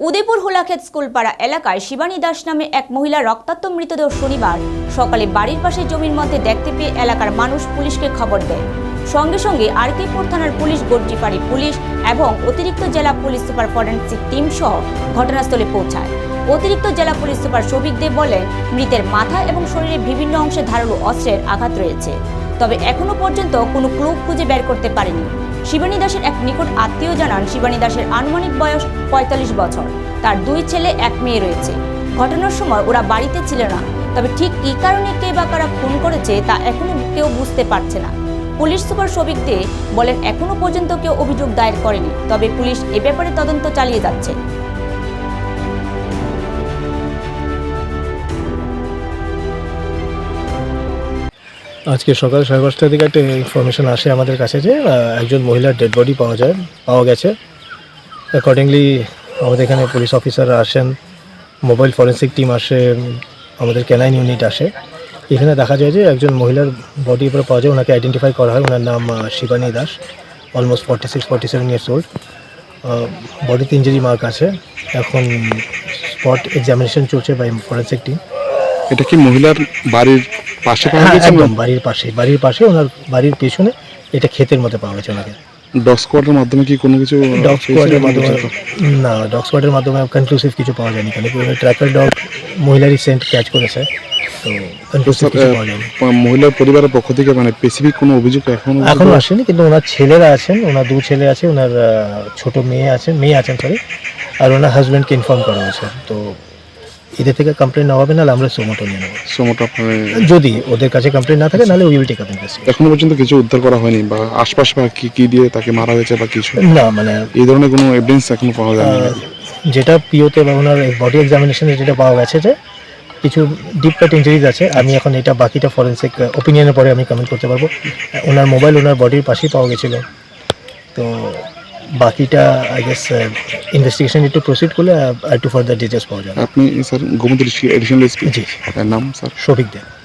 উদয়পুর হোলাক্ষেত স্কুলপাড়া এলাকায় শিবানী দাস নামে এক মহিলার রক্তাক্ত মৃতদেহ শনিবার সকালে বাড়ির পাশে জমির মধ্যে দেখতে পেয়ে এলাকার মানুষ পুলিশকে খবর দেয়। সঙ্গে সঙ্গে আরকেপুর থানার পুলিশ গর্জিপাড়ি পুলিশ এবং অতিরিক্ত জেলা পুলিশ সুপার ফরেন্সিক টিম সহ ঘটনাস্থলে পৌঁছায়। অতিরিক্ত জেলা পুলিশ সুপার শোভিক দেব বলেন, মৃতের মাথা এবং শরীরের বিভিন্ন অংশে ধারালো অস্ত্রের আঘাত রয়েছে। তবে এখনও পর্যন্ত কোনো ক্লু খুঁজে বের করতে পারেনি। শিবানী দাসের এক নিকট আত্মীয় জানান শিবানী দাসের আনুমানিক বয়স পঁয়তাল্লিশ বছর। তার দুই ছেলে, এক মেয়ে রয়েছে। ঘটনার সময় ওরা বাড়িতে ছিল না। তবে ঠিক কী কারণে কে বা কারা ফোন করেছে তা এখনও কেউ বুঝতে পারছে না। পুলিশ সুপার সবিক দে বলেন এখনও পর্যন্ত কেউ অভিযোগ দায়ের করেনি। তবে পুলিশ এ ব্যাপারে তদন্ত চালিয়ে যাচ্ছে। আজকে সকাল সাড়ে পাঁচটার দিকে একটা ইনফরমেশন আসে আমাদের কাছে যে একজন মহিলার ডেড বডি পাওয়া যায়, পাওয়া গেছে। অ্যাকর্ডিংলি আমাদের এখানে পুলিশ অফিসাররা আসেন মোবাইল ফরেন্সিক টিম আসে, আমাদের ক্যানাইন ইউনিট আসে। এখানে দেখা যায় যে একজন মহিলার বডি উপরে পাওয়া যায়, ওনাকে আইডেন্টিফাই করা হয়, ওনার নাম Shivani Das almost forty six forty seven years old বডিতে ইঞ্জুরি মার্ক আছে। এখন স্পট এক্সামিনেশন চলছে বাই ফরেন্সিক টিম এটা কি মহিলার বাড়ির পাশে পাওয়া হ্যাঁ গেছে একদম বাড়ির পাশে বাড়ির পাশে ওনার বাড়ির পেছনে এটা ক্ষেতের মধ্যে পাওয়া গেছে ওনাকে। ডগ স্কোয়াডের মাধ্যমে কি কোনো কিছু ডগ স্কোয়াডের মাধ্যমে না ডগ স্কোয়াডের মাধ্যমে কনক্লুসিভ কিছু পাওয়া যায়নি কেন ট্র্যাকার ডগ ক্যাচ করেছে তো কনক্লুসিভ কিছু পাওয়া যায়নি। মহিলার পরিবারের পক্ষ থেকে মানে স্পেসিফিক কোনো অভিযোগ এখনও এখনও আসেনি কিন্তু ওনার ছেলেরা আছেন ওনার দু ছেলে আছে ওনার ছোট মেয়ে আছেন মেয়ে আছেন সরি আর ওনার হাজব্যান্ডকে ইনফর্ম করা হয়েছে তো এদের থেকে কমপ্লেন না হবে নাহলে আমরা সোমোটো নিয়ে নেব। সমটা আপনার যদি ওদের কাছে কমপ্লেন না থাকে নাহলে উইল টেক আপ এখনও পর্যন্ত কিছু উদ্ধার করা হয়নি বা আশপাশ বা কি কি দিয়ে তাকে মারা হয়েছে বা কিছু? না মানে এই ধরনের কোনো এভিডেন্স এখনও পাওয়া যায়নি। যেটা পিওতে বা ওনার বডি এক্সামিনেশনে যেটা পাওয়া গেছে যে কিছু ডিপ কাট ইঞ্জুরিজ আছে। আমি এখন এটা বাকিটা ফরেন্সিক ওপিনিয়নের পরে আমি কমেন্ট করতে পারব। ওনার মোবাইল ওনার বডির পাশেই পাওয়া গেছিল। তো বাকিটা আই গেস ইনভেস্টিগেশন একটু প্রসিড করলে আর একটু ফার্দার ডিটেলস পাওয়া যাবে। আপনি স্যার গোমতী এডিশনাল এসপি? জি। নাম স্যার শফিক দেব।